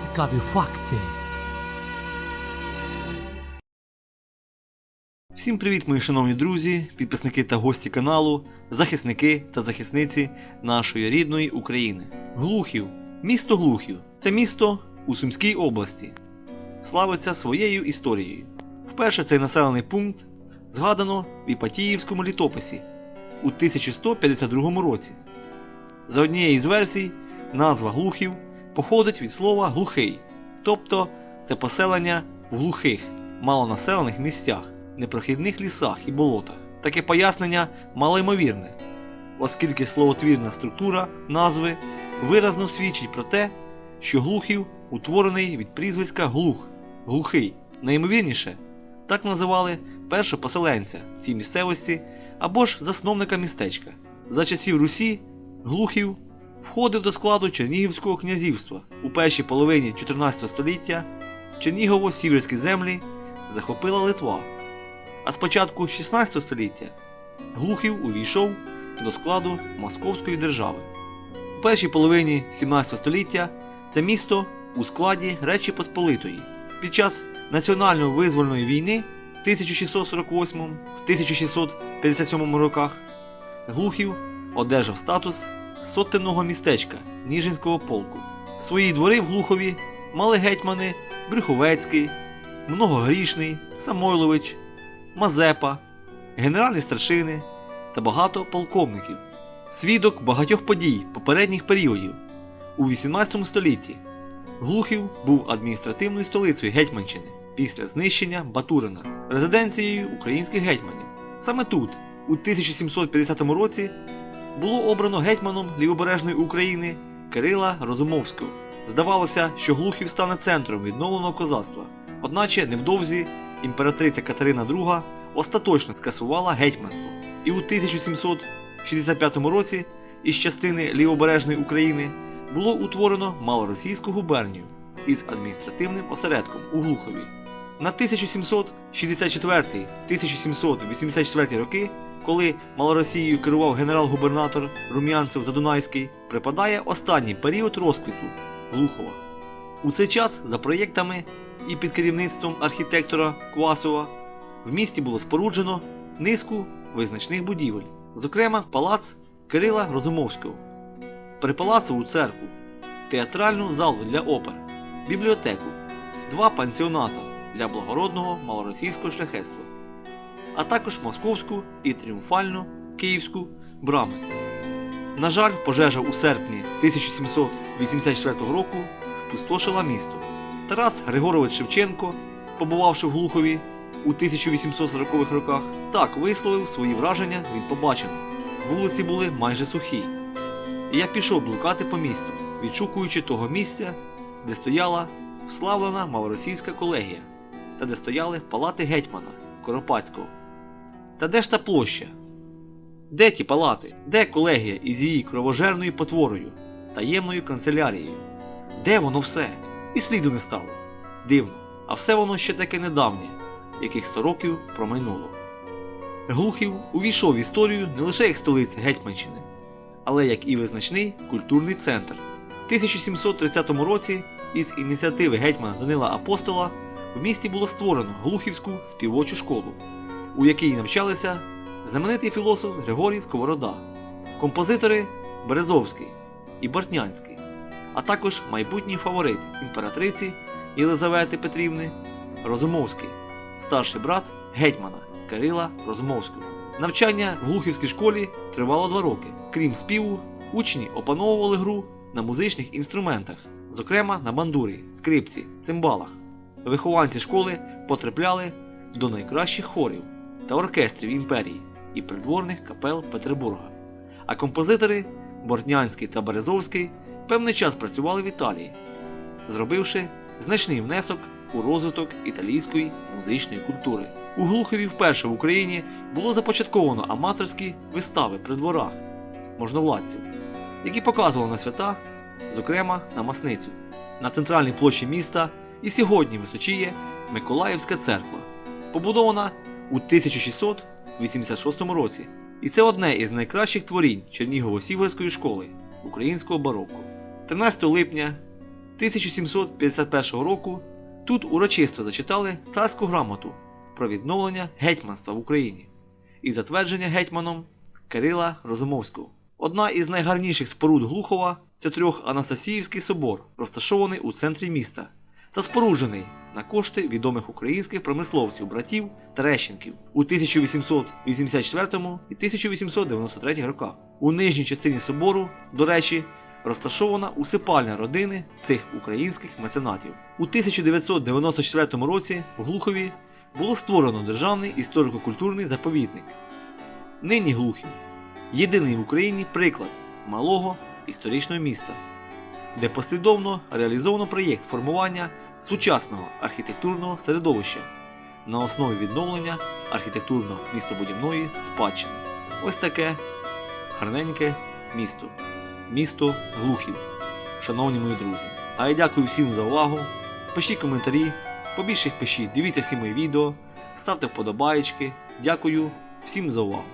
Цікаві факти. Всім привіт, мої шановні друзі, підписники та гості каналу, захисники та захисниці нашої рідної України. Глухів. Місто Глухів це місто у Сумській області. Славиться своєю історією. Вперше цей населений пункт згадано в Іпатіївському літописі у 1152 році. За однією з версій, назва Глухів походить від слова глухий, тобто це поселення в глухих, малонаселених місцях непрохідних лісах і болотах. Таке пояснення малоймовірне, оскільки словотвірна структура назви виразно свідчить про те, що глухів утворений від прізвиська глух, глухий. Найімовірніше, так називали першопоселенця в цій місцевості або ж засновника містечка. За часів Русі глухів входив до складу Чернігівського князівства у першій половині 14 століття Чернігово-сіверські землі захопила Литва. А з початку 16 століття Глухів увійшов до складу Московської держави. У першій половині 17 століття це місто у складі Речі Посполитої. Під час національно визвольної війни в 1648-1657 роках Глухів одержав статус сотенного містечка Ніжинського полку. Свої двори в Глухові мали гетьмани Брюховецький, Многогрішний, Самойлович, Мазепа, генеральні старшини та багато полковників. Свідок багатьох подій попередніх періодів. У 18 столітті Глухів був адміністративною столицею Гетьманщини після знищення Батурина, резиденцією українських гетьманів. Саме тут, у 1750 році, було обрано гетьманом лівобережної України Кирила Розумовського. Здавалося, що Глухів стане центром відновленого козацтва. Одначе невдовзі імператриця Катерина II остаточно скасувала гетьманство, і у 1765 році із частини лівобережної України було утворено малоросійську губернію із адміністративним осередком у Глухові. На 1764-1784 роки, коли Малоросією керував генерал-губернатор Рум'янцев Задунайський, припадає останній період розквіту Глухова. У цей час за проєктами і під керівництвом архітектора Квасова в місті було споруджено низку визначних будівель, зокрема палац Кирила Розумовського, припалацову церкву, театральну залу для опер, бібліотеку, два пансіоната для благородного малоросійського шляхетства, а також московську і тріумфальну київську брами. На жаль, пожежа у серпні 1784 року спустошила місто. Тарас Григорович Шевченко, побувавши в Глухові у 1840-х роках, так висловив свої враження від побаченого. Вулиці були майже сухі. Я пішов блукати по місту, відшукуючи того місця, де стояла вславлена малоросійська колегія, та де стояли палати гетьмана Скоропадського. Та де ж та площа? Де ті палати? Де колегія із її кровожерною потворою, таємною канцелярією? Де воно все? І сліду не стало. Дивно, а все воно ще таке недавнє, яких 100 років промайнуло. Глухів увійшов в історію не лише як столиця Гетьманщини, але як і визначний культурний центр. В 1730 році із ініціативи гетьмана Данила Апостола в місті було створено Глухівську співочу школу, у якій навчалися знаменитий філософ Григорій Сковорода, композитори Березовський і Бортнянський, а також майбутній фаворит імператриці Єлизавети Петрівни Розумовський, старший брат гетьмана Кирила Розумовського. Навчання в Глухівській школі тривало два роки. Крім співу, учні опановували гру на музичних інструментах, зокрема на бандурі, скрипці, цимбалах. Вихованці школи потрапляли до найкращих хорів та оркестрів імперії і придворних капел Петербурга. А композитори Бортнянський та Березовський певний час працювали в Італії, зробивши значний внесок у розвиток італійської музичної культури. У Глухові вперше в Україні було започатковано аматорські вистави при дворах можновладців, які показували на свята, зокрема на Масницю. На центральній площі міста і сьогодні височіє Миколаївська церква, побудована у 1686 році. І це одне із найкращих творінь Чернігово-Сіверської школи українського бароко. 13 липня 1751 року тут урочисто зачитали царську грамоту про відновлення гетьманства в Україні і затвердження гетьманом Кирила Розумовського. Одна із найгарніших споруд Глухова це трьох Анастасіївський собор, розташований у центрі міста та споруджений на кошти відомих українських промисловців братів Терещенків у 1884 і 1893 роках. У нижній частині собору, до речі, розташована усипальня родини цих українських меценатів. У 1994 році в Глухові було створено державний історико-культурний заповідник. Нині Глухів єдиний в Україні приклад малого історичного міста, де послідовно реалізовано проєкт формування сучасного архітектурного середовища на основі відновлення архітектурно-містобудівної спадщини. Ось таке гарненьке місто. Місто Глухів. Шановні мої друзі. А я дякую всім за увагу. Пишіть коментарі, побільше їх пишіть, дивіться всі мої відео, ставте вподобаєчки. Дякую всім за увагу.